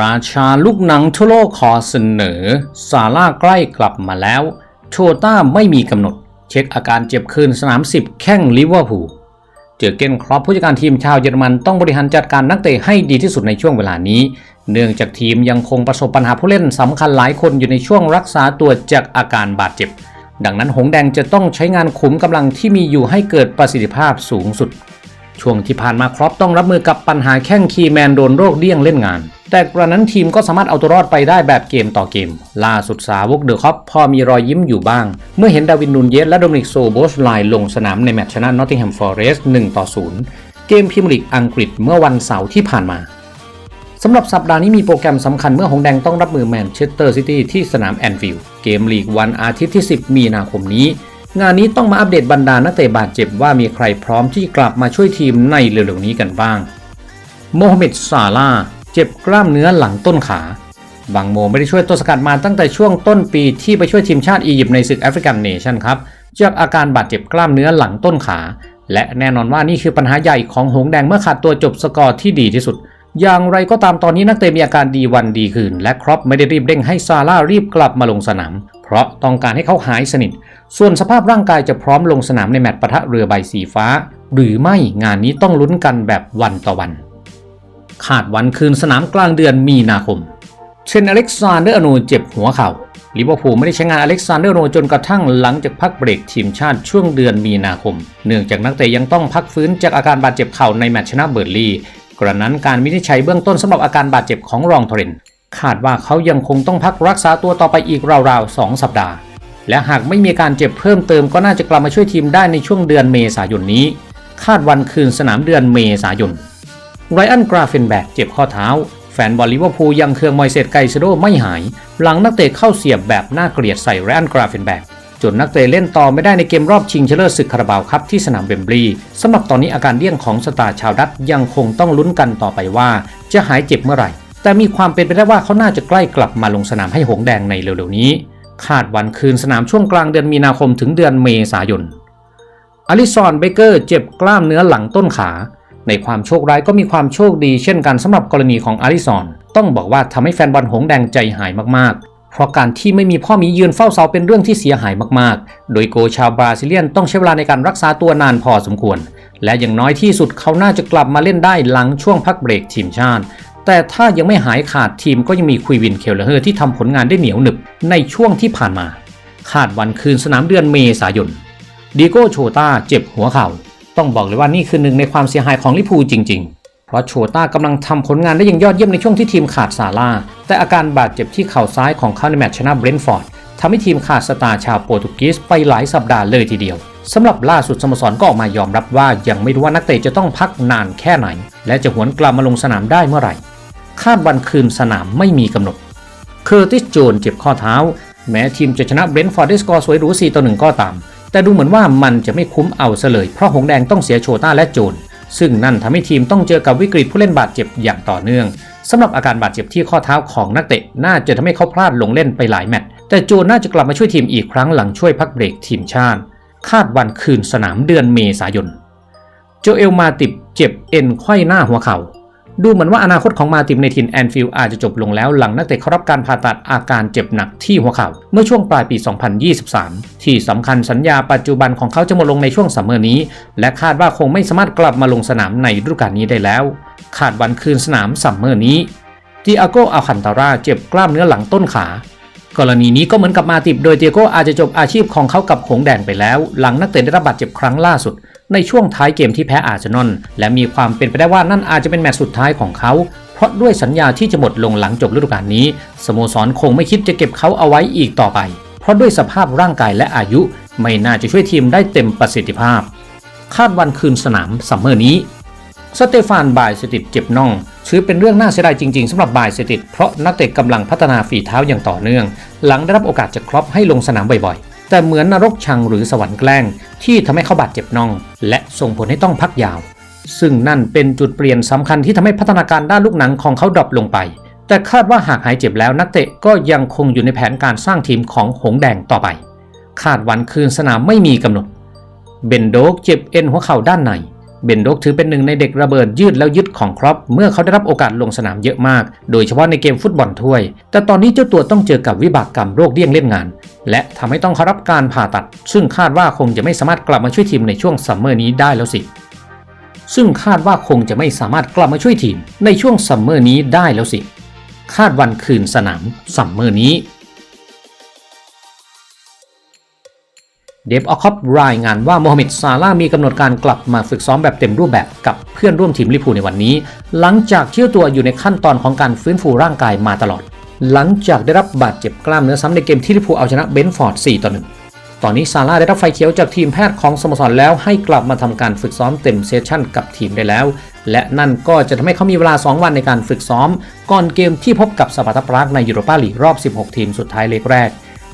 ราชาลูกหนังทั่วโลกขอเสนอ ซาร่าใกล้กลับมาแล้ว โชต้าไม่มีกำหนด เช็คอาการเจ็บคืนสนาม 10 แข้งลิเวอร์พูล เจอเกนครอปผู้จัดการทีมชาวเยอรมันต้องบริหารจัดการนักเตะให้ดีที่สุดในช่วงเวลานี้ เนื่องจากทีมยังคงประสบปัญหาผู้เล่นสำคัญหลายคนอยู่ในช่วงรักษาตัวจากอาการบาดเจ็บ ดังนั้นหงแดงจะต้องใช้งานขุมกำลังที่มีอยู่ให้เกิดประสิทธิภาพสูงสุด ช่วงที่ผ่านมาครอปต้องรับมือกับปัญหาแข้งคีแมนโดนโรคเดี้ยงเล่นงาน แต่กระนั้นทีมก็สามารถเอาตัวรอดไปได้แบบเกมต่อเกม ล่าสุดสาวกเดอะครอปพอมีรอยยิ้มอยู่บ้าง เมื่อเห็นดาวินนูนเยสและโดมินิกโซโบสไลน์ลงสนามในแมตช์ชนะนอตติงแฮมฟอร์เรสต์1ต่อ0เกมพรีเมียร์ลีกอังกฤษเมื่อวันเสาร์ที่ผ่านมาสำหรับสัปดาห์นี้มีโปรแกรมสำคัญเมื่อหงแดงต้องรับมือแมนเชสเตอร์ซิตี้ที่สนามแอนฟิลด์เกมลีกวันอาทิตย์ที่ 10 มีนาคมนี้ งานนี้ต้องมาอัปเดตบรรดานักเตะบาดเจ็บว่ามีใครพร้อมที่กลับมาช่วยทีมในเร็วๆนี้กันบ้าง โมฮัมเหม็ดซาลาเจ็บกล้ามเนื้อหลังต้นขา บางโมไม่ได้ช่วยตัวสกัดมาตั้งแต่ช่วงต้นปีที่ไปช่วยทีมชาติอียิปต์ในศึกแอฟริกันเนชั่นครับจากอาการบาดเจ็บกล้ามเนื้อหลังต้นขา และแน่นอนว่านี่คือปัญหาใหญ่ของหงแดงเมื่อขาดตัวจบสกอร์ที่ดีที่สุด อย่างไรก็ตามตอนนี้นักเตะมีอาการดีวันดีคืน และครอปไม่ได้รีบเร่งให้ซาร่ารีบกลับมาลงสนาม ราะต้องการให้เขาหายสนิท ส่วนสภาพร่างกายจะพร้อมลงสนามในแมตช์ปะทะเรือใบสีฟ้า หรือไม่งานนี้ต้องลุ้นกันแบบวันต่อวันคาดวันคืนสนามกลางเดือนมีนาคม เชนอเล็กซานเดอร์อโนเจ็บหัวเข่าลิเวอร์พูลไม่ได้ใช้งานอเล็กซานเดอร์อโนจนกระทั่งหลังจากพักเบรกทีมชาติช่วงเดือนมีนาคม เนื่องจากนักเตะยังต้องพักฟื้นจากอาการบาดเจ็บเข่าในแมตช์ชนะเบอร์ลีกระนั้นการวินิจฉัยเบื้องต้นสำหรับอาการบาดเจ็บของรองทอริน คาดว่าเขายังคงต้องพักรักษาตัวต่อไปอีกราวๆ 2 สัปดาห์ และหากไม่มีการเจ็บเพิ่มเติมก็น่าจะกลับมาช่วยทีมได้ในช่วงเดือนเมษายนนี้ คาดวันคืนสนามเดือนเมษายนไรอันกราเฟนแบกเจ็บข้อเท้า แฟนบอลลิเวอร์พูลยังเคืองมอยเซตไกเซโดไม่หาย หลังนักเตะเข้าเสียบแบบน่าเกลียดใส่ไรอันกราเฟนแบกจนนักเตะเล่นต่อไม่ได้ในเกมรอบชิงชนะเลิศศึกคาราบาวครับที่สนามเบมบลีสำหรับตอนนี้อาการเลี่ยงของสตาร์ชาวดัตยังคงต้องลุ้นกันต่อไปว่า จะหายเจ็บเมื่อไหร่ แต่มีความเป็นไปได้ว่าเขาน่าจะใกล้กลับมาลงสนามให้หงแดงในเร็วๆนี้ คาดวันคืนสนามช่วงกลางเดือนมีนาคมถึงเดือนเมษายนอลิซอนเบเกอร์เจ็บกล้ามเนื้อหลังต้นขา ในความโชคร้ายก็มีความโชคดีเช่นกันสำหรับกรณีของอาริซอนต้องบอกว่าทำให้แฟนบอลหงส์แดงใจหายมากๆ เพราะการที่ไม่มีพ่อหมียืนเฝ้าเสาเป็นเรื่องที่เสียหายมากๆ โดยโกชาวบราซิเลียนต้องใช้เวลาในการรักษาตัวนานพอสมควร และอย่างน้อยที่สุดเขาน่าจะกลับมาเล่นได้หลังช่วงพักเบรกทีมชาติ แต่ถ้ายังไม่หายขาดทีมก็ยังมีคุยวินเคลเลอร์ที่ทำผลงานได้เหนียวหนึบในช่วงที่ผ่านมา คาดวันคืนสนามเดือนเมษายนดีโก้โชต้าเจ็บหัวเข่า ต้องบอกเลยว่านี่คือหนึ่งในความเสียหายของลิพูจริง ๆ เพราะโชต้ากำลังทำผลงานได้อย่างยอดเยี่ยมในช่วงที่ทีมขาดซาร่าแต่อาการบาดเจ็บที่เข่าซ้ายของเขาในแมตช์ชนะเบรนท์ฟอร์ดทำให้ทีมขาดสตาร์ชาวโปรตุเกสไปหลายสัปดาห์เลยทีเดียวสำหรับล่าสุดสโมสรก็ออกมายอมรับว่ายังไม่รู้ว่านักเตะจะต้องพักนานแค่ไหน และจะหวนกลับมาลงสนามได้เมื่อไหร่ คาดวันคืนสนามไม่มีกำหนด เคอร์ติสโจนเจ็บข้อเท้า แม้ทีมจะชนะเบรนท์ฟอร์ดด้สกอร์สวยหรู4ต่อ1ก็ตาม แต่ดูเหมือนว่ามันจะไม่คุ้มเอาซะเลยเพราะหงแดงต้องเสียโชต้าและโจน ซึ่งนั่นทำให้ทีมต้องเจอกับวิกฤตผู้เล่นบาดเจ็บอย่างต่อเนื่องสำหรับอาการบาดเจ็บที่ข้อเท้าของนักเตะน่าจะทำให้เขาพลาดลงเล่นไปหลายแมตช์แต่โจนน่าจะกลับมาช่วยทีมอีกครั้งหลังช่วยพักเบรกทีมชาติ คาดวันคืนสนามเดือนเมษายนโจเอลมาติบเจ็บเอ็นไขว้หน้าหัวเข่า ดูเหมือนว่าอนาคตของมาติมในทีมแอนฟิลอาจจะจบลงแล้วหลังนักเตะเขารับการผ่าตัดอาการเจ็บหนักที่หัวเข่าเมื่อช่วงปลายปี 2023 ที่สำคัญสัญญาปัจจุบันของเขาจะหมดลงในช่วงซัมเมอร์นี้ และคาดว่าคงไม่สามารถกลับมาลงสนามในฤดูกาลนี้ได้แล้ว คาดวันคืนสนามซัมเมอร์นี้ดิอาโกอัลคันตาราเจ็บกล้ามเนื้อหลังต้นขากรณีนี้ก็เหมือนกับมาติบโดยเตียโกอาจจะจบอาชีพของเขากับหงแดงไปแล้ว หลังนักเตะได้รับบาดเจ็บครั้งล่าสุด ในช่วงท้ายเกมที่แพ้อาร์เซนอลและมีความเป็นไปได้ว่านั่นอาจจะเป็นแมตช์สุดท้ายของเขาเพราะด้วยสัญญาที่จะหมดลงหลังจบฤดูกาลนี้สโมสรคงไม่คิดจะเก็บเขาเอาไว้อีกต่อไป เพราะด้วยสภาพร่างกายและอายุ ไม่น่าจะช่วยทีมได้เต็มประสิทธิภาพ คาดวันคืนสนามซัมเมอร์นี้สเตฟานบายสติดเจ็บน่องถือเป็นเรื่องน่าเสียดายจริงๆสำหรับบายสติดเพราะนักเตะกำลังพัฒนาฝีเท้าอย่างต่อเนื่อง หลังได้รับโอกาสจากครอปให้ลงสนามบ่อยๆ แต่เหมือนนรกชังหรือสวรรค์แกล้ง ที่ทำให้เขาบาดเจ็บน่อง และส่งผลให้ต้องพักยาว ซึ่งนั่นเป็นจุดเปลี่ยนสำคัญที่ทำให้พัฒนาการด้านลูกหนังของเขาดรอปลงไป แต่คาดว่าหากหายเจ็บแล้วนักเตะก็ยังคงอยู่ในแผนการสร้างทีมของหงแดงต่อไป คาดวันคืนสนามไม่มีกำหนดเบนโดกเจ็บเอ็นหัวเข่าด้านใน เบนโดกถือเป็นหนึ่งในเด็กระเบิดยืดแล้วยึดของครอปเมื่อเขาได้รับโอกาสลงสนามเยอะมาก โดยเฉพาะในเกมฟุตบอลถ้วย แต่ตอนนี้เจ้าตัวต้องเจอกับวิบากกรรมโรคเลี่ยงเล่นงาน และทำให้ต้องเข้ารับการผ่าตัด ซึ่งคาดว่าคงจะไม่สามารถกลับมาช่วยทีมในช่วงซัมเมอร์นี้ได้แล้วสิ ซึ่งคาดว่าคงจะไม่สามารถกลับมาช่วยทีมในช่วงซัมเมอร์นี้ได้แล้วสิ คาดวันคืนสนามซัมเมอร์นี้ เดฟออคอปรายงานว่าโมฮัมเหม็ดซาลามีกำหนดการกลับมาฝึกซ้อมแบบเต็มรูปแบบกับเพื่อนร่วมทีมลิพูในวันนี้ หลังจากเที่ยวตัวอยู่ในขั้นตอนของการฟื้นฟูร่างกายมาตลอด หลังจากได้รับบาดเจ็บกล้ามเนื้อซ้ำในเกมที่ลิพูเอาชนะเบนฟอร์ด 4 ต่อ 1 ตอนนี้ซาร่าได้รับไฟเขียวจากทีมแพทย์ของสโมสรแล้วให้กลับมาทำการฝึกซ้อมเต็มเซสชั่นกับทีมได้แล้ว และนั่นก็จะทำให้เขามีเวลา 2 วันในการฝึกซ้อม ก่อนเกมที่พบกับสปาร์ตาปรากในยูโรปาลีกรอบ 16 ทีมสุดท้ายเล็กแรก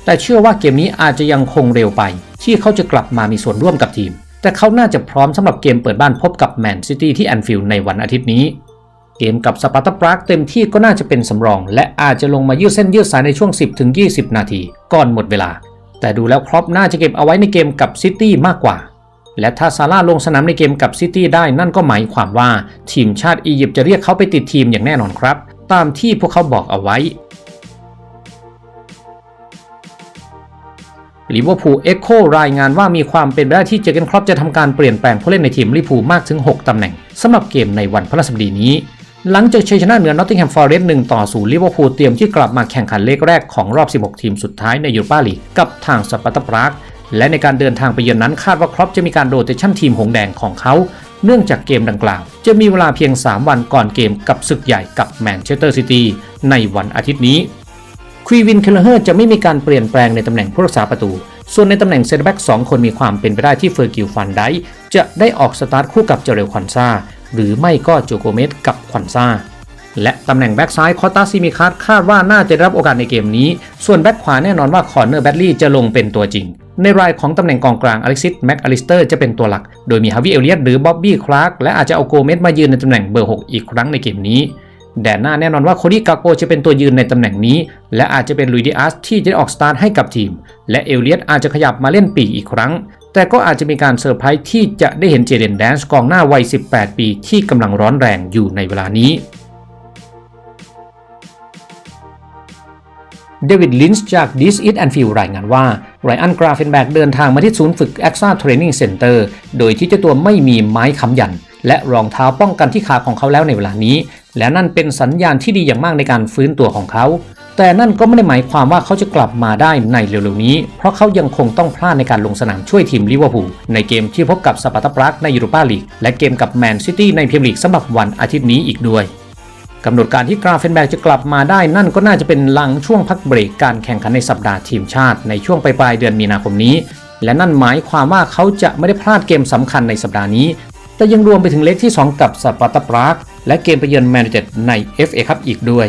แต่เชื่อว่าเกมนี้อาจจะยังคงเร็วไป ที่เขาจะกลับมามีส่วนร่วมกับทีม แต่เขาน่าจะพร้อมสำหรับเกมเปิดบ้านพบกับแมนซิตี้ที่แอนฟิลด์ในวันอาทิตย์นี้ เกมกับสปาร์ตาปรากเต็มที่ก็น่าจะเป็นสำรอง และอาจจะลงมายืดเส้นยืดสายในช่วง 10-20 นาที ก่อนหมดเวลา แต่ดูแล้วครอปน่าจะเก็บเอาไว้ในเกมกับซิตี้มากกว่าและถ้าซาร่าลงสนามในเกมกับซิตี้ได้นั่นก็หมายความว่า ทีมชาติอียิปต์จะเรียกเขาไปติดทีมอย่างแน่นอนครับ ตามที่พวกเขาบอกเอาไว้ ลิเวอร์พูลเอ็กโครายงานว่ามีความเป็นไปได้ที่เจอเกนครอปจะทำการเปลี่ยนแปลงผู้เล่นในทีมลิเวอร์พูลมากถึง 6ตำแหน่งสำหรับเกมในวันพฤหัสบดีนี้ หลังจากชัยชนะเหนือนอตติงแฮมฟอร์เรสต์1ต่อ0ลิเวอร์พูลเตรียมที่กลับมาแข่งขันเลกแรกของรอบ 16 ทีมสุดท้ายในยูโรปาลีกกับทางสปาร์ตาปรากและในการเดินทางไปเยือนนั้นคาดว่าครอปจะมีการโรเตชั่นทีมหงแดงของเขาเนื่องจากเกมดังกล่าว จะมีเวลาเพียง 3 วันก่อนเกมกับศึกใหญ่กับแมนเชสเตอร์ซิตี้ในวันอาทิตย์นี้ ควีวินเคลเฮอร์จะไม่มีการเปลี่ยนแปลงในตำแหน่งผู้รักษาประตู ส่วนในตำแหน่งเซนเตอร์แบ็กสองคนมีความเป็นไปได้ที่เฟอร์กิลฟันไดจะได้ออกสตาร์ทคู่กับเจเรลควันซาหรือไม่ก็โจโกเมสกับควันซาและตำแหน่งแบ็กซ้ายคอตตาซิมิคัสคาดว่าน่าจะได้รับโอกาสในเกมนี้ ส่วนแบ็กขวาแน่นอนว่าคอนเนอร์แบดลี่จะลงเป็นตัวจริง ในรายของตำแหน่งกองกลางอเล็กซิสแม็กอลิสเตอร์จะเป็นตัวหลัก โดยมีฮาวิเอเลียตหรือบ๊อบบี้คลาร์กและอาจจะเอาโกเมสมายืนในตำแหน่งเบอร์ 6 อีกครั้งในเกมนี้ แดนหน้าแน่นอนว่าโคดี้กาโกจะเป็นตัวยืนในตำแหน่งนี้ และอาจจะเป็นลุยดิอัสที่จะออกสตาร์ทให้กับทีม และเอลเลียตอาจจะขยับมาเล่นปีกอีกครั้ง แต่ก็อาจจะมีการเซอร์ไพรส์ที่จะได้เห็นเจเดนแดนส์กองหน้าวัย 18 ปี ที่กำลังร้อนแรงอยู่ในเวลานี้เดวิดลินส์จาก This Is Anfield รายงานว่าไรอันกราเฟนแบกเดินทางมาที่ศูนย์ฝึก AXA Training Center โดยที่เจ้าตัวไม่มีไม้ค้ำยัน และรองเท้าป้องกันที่ขาของเขาแล้วในเวลานี้ และนั่นเป็นสัญญาณที่ดีอย่างมากในการฟื้นตัวของเขา แต่นั่นก็ไม่ได้หมายความว่าเขาจะกลับมาได้ในเร็วๆนี้ เพราะเขายังคงต้องพลาดในการลงสนามช่วยทีมลิเวอร์พูลในเกมที่พบกับสปาร์ตาปรากในยูโรปาลีกและเกมกับแมนซิตี้ในพรีเมียร์ลีกสำหรับวันอาทิตย์นี้อีกด้วยกำหนดการที่กราเฟนแบกจะกลับมาได้นั่นก็น่าจะเป็นหลังช่วงพักเบรกการแข่งขันในสัปดาห์ทีมชาติในช่วงปลายเดือนมีนาคมนี้ และนั่นหมายความว่าเขาจะไม่ได้พลาดเกมสำคัญในสัปดาห์นี้ แต่ยังรวมไปถึงเล็กที่ 2 กับสปาร์ตาปราก และเกมไปเยือนแมนยูไนเต็ดใน FA คัพอีกด้วย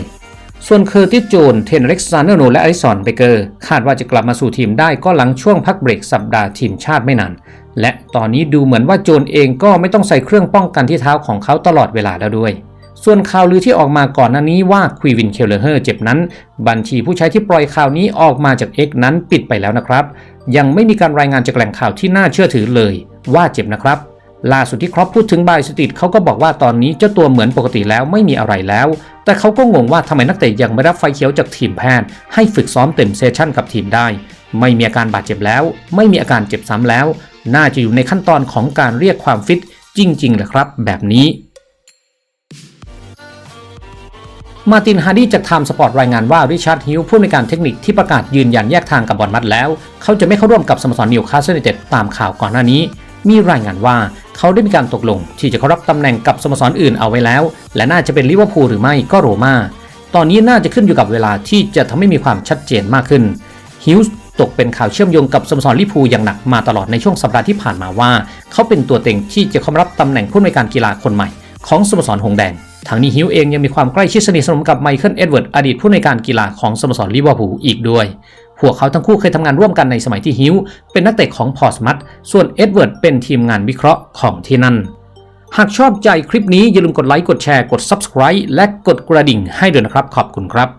ส่วนเคอร์ติสโจนเทนเร็กซานเนอร์โนและอลิสันเบเกอร์คาดว่าจะกลับมาสู่ทีมได้ก็หลังช่วงพักเบรกสัปดาห์ทีมชาติไม่นาน และตอนนี้ดูเหมือนว่าโจนเองก็ไม่ต้องใส่เครื่องป้องกันที่เท้าของเขาตลอดเวลาแล้วด้วยส่วนข่าวลือที่ออกมาก่อนหน้านี้ว่าควีวินเคลเลอร์เจ็บนั้น บัญชีผู้ใช้ที่ปล่อยข่าวนี้ออกมาจาก X นั้นปิดไปแล้วนะครับ ยังไม่มีการรายงานจากแหล่งข่าวที่น่าเชื่อถือเลย ว่าเจ็บนะครับ ล่าสุดที่ครอปพูดถึงบายสติดเขาก็บอกว่าตอนนี้เจ้าตัวเหมือนปกติแล้วไม่มีอะไรแล้ว แต่เขาก็งงว่าทำไมนักเตะยังไม่รับไฟเขียวจากทีมแพทย์ ให้ฝึกซ้อมเต็มเซสชั่นกับทีมได้ ไม่มีอาการบาดเจ็บแล้ว ไม่มีอาการเจ็บซ้ำแล้ว น่าจะอยู่ในขั้นตอนของการเรียกความฟิตจริงๆแหละครับ แบบนี้มาร์ตินฮาร์ดีจากไทม์สปอร์ตรายงานว่าริชาร์ดฮิลผู้ในการเทคนิคที่ประกาศยืนยันแยกทางกับบอลมัดแล้ว เขาจะไม่เข้าร่วมกับสโมสรนิวคาสเซิลยูไนเต็ดตามข่าวก่อนหน้านี้ มีรายงานว่าเขาได้มีการตกลง ที่จะเข้ารับตำแหน่งกับสโมสรอื่นเอาไว้แล้ว และน่าจะเป็นลิเวอร์พูลหรือไม่ก็โรม่าตอนนี้น่าจะขึ้นอยู่กับเวลาที่จะทำให้มีความชัดเจนมากขึ้นฮิลส์ตกเป็นข่าวเชื่อมโยงกับสโมสรลิเวอร์พูอย่างหนักมาตลอดในช่วงสัปดาห์ที่ผ่านมาว่า เขาเป็นตัวเต็งที่จะเข้ารับตำแหน่งผู้ในวยการกีฬาคนใหม่ ของสโมสรหงแดงทางนี้ฮิวเองยังมีความใกล้ชิดสนิทสนมกับไมเคิลเอ็ดเวิร์ดอดีตผู้ในวยการกีฬาของสโมสรลิเวอร์พูลอีกด้วย พวกเขาทั้งคู่เคยทำงานร่วมกันในสมัยที่ฮิวเป็นนักเตะของพอร์สมัตส่วนเอ็ดเวิร์ดเป็นทีมงานวิเคราะห์ของที่นั่น หากชอบใจคลิปนี้อย่าลืมกดไลค์กดแชร์กด Subscribe และกดกระดิ่งให้ด้วยนะครับขอบคุณครับ